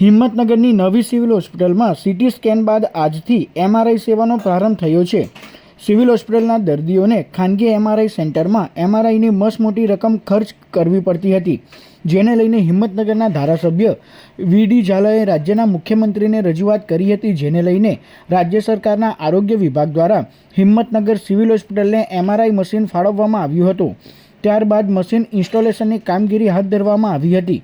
હિંમતનગરની નવી સિવિલ હોસ્પિટલમાં CT scan બાદ આજથી એમઆરઆઈ સેવાનો પ્રારંભ થયો છે. સિવિલ હોસ્પિટલના દર્દીઓને ખાનગી એમઆરઆઈ સેન્ટરમાં એમઆરઆઈની મસમોટી રકમ ખર્ચ કરવી પડતી હતી, જેને લઈને હિંમતનગરના ધારાસભ્ય વીડી ઝાલાએ રાજ્યના મુખ્યમંત્રીને રજૂઆત કરી હતી, જેને લઈને રાજ્ય સરકારના આરોગ્ય વિભાગ દ્વારા હિંમતનગર સિવિલ હોસ્પિટલને એમઆરઆઈ મશીન ફાળવવામાં આવ્યું હતું. ત્યારબાદ મશીન ઇન્સ્ટોલેશનની કામગીરી હાથ ધરવામાં આવી હતી.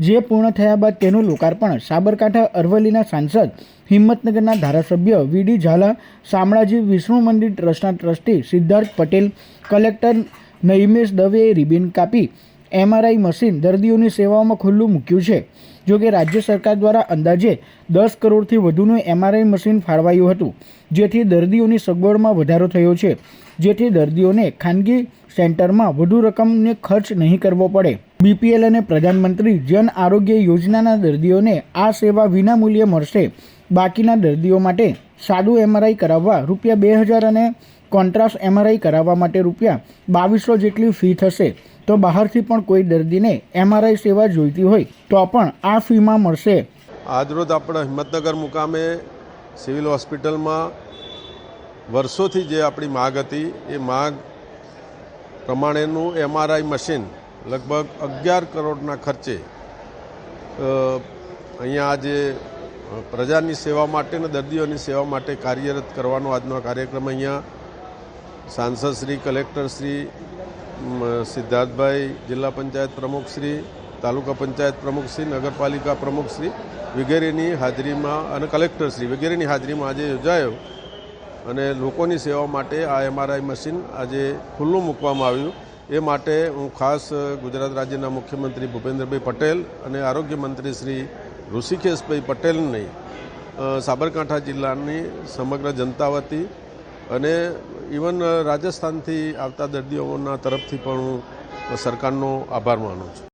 જે પૂર્ણ થયા બાદ તેનું લોકાર્પણ. સાબરકાંઠા અરવલ્લીના સાંસદ, હિંમતનગરના ધારાસભ્ય વીડી ઝાલા, શામળાજી વિષ્ણુ મંદિર ટ્રસ્ટના ટ્રસ્ટી સિદ્ધાર્થ પટેલ, કલેક્ટર નૈમેશ દવેએ રિબિન કાપી, એમઆરઆઈ મશીન દર્દીઓની સેવાઓમાં ખુલ્લું મૂક્યું છે. જો કે રાજ્ય સરકાર દ્વારા અંદાજે દસ કરોડથી વધુનું એમઆરઆઈ મશીન ફાળવાયું હતું, જેથી દર્દીઓની સગવડમાં વધારો થયો છે, જેથી દર્દીઓને ખાનગી સેન્ટરમાં વધુ રકમને ખર્ચ નહીં કરવો પડે. બીપીએલ અને પ્રધાનમંત્રી જન આરોગ્ય યોજનાના દર્દીઓને આ સેવા વિનામૂલ્યે મળશે. બાકીના દર્દીઓ માટે સાદું એમઆરઆઈ કરાવવા રૂપિયા બે હજાર અને કોન્ટ્રાસ્ટ એમઆરઆઈ કરાવવા માટે રૂપિયા બાવીસો જેટલી ફી થશે. તો બહારથી પણ કોઈ દર્દીને એમઆરઆઈ સેવા જોઈતી હોય તો પણ આ ફીમાં મળશે. આજરોજ આપણા હિંમતનગર મુકામે સિવિલ હોસ્પિટલમાં વર્ષોથી જે આપણી માગ હતી, એ માગ પ્રમાણેનું એમઆરઆઈ મશીન લગભગ અગિયાર કરોડના ખર્ચે અહીંયા આજે પ્રજાની સેવા માટે અને દર્દીઓની સેવા માટે કાર્યરત કરવાનો આજનો કાર્યક્રમ અહીંયા સાંસદ શ્રી, કલેક્ટર સિદ્ધાર્થભાઈ જિલ્લા પંચાયત પ્રમુખશ્રી તાલુકા પંચાયત પ્રમુખશ્રી નગરપાલિકા પ્રમુખશ્રી વગેરેની હાજરીમાં અને કલેક્ટરશ્રી વગેરેની હાજરીમાં આજે યોજાયો. અને લોકોની સેવા માટે આ એમઆરઆઈ મશીન આજે ખુલ્લું મૂકવામાં આવ્યું. એ માટે હું ખાસ ગુજરાત રાજ્યના મુખ્યમંત્રી ભૂપેન્દ્રભાઈ પટેલ અને આરોગ્ય મંત્રી શ્રી ઋષિકેશભાઈ પટેલની સાબરકાંઠા જિલ્લાની સમગ્ર જનતા વતી અને ઇવન રાજસ્થાનથી આવતા દર્દીઓના તરફથી પણ હું સરકારનો આભાર માનું છું.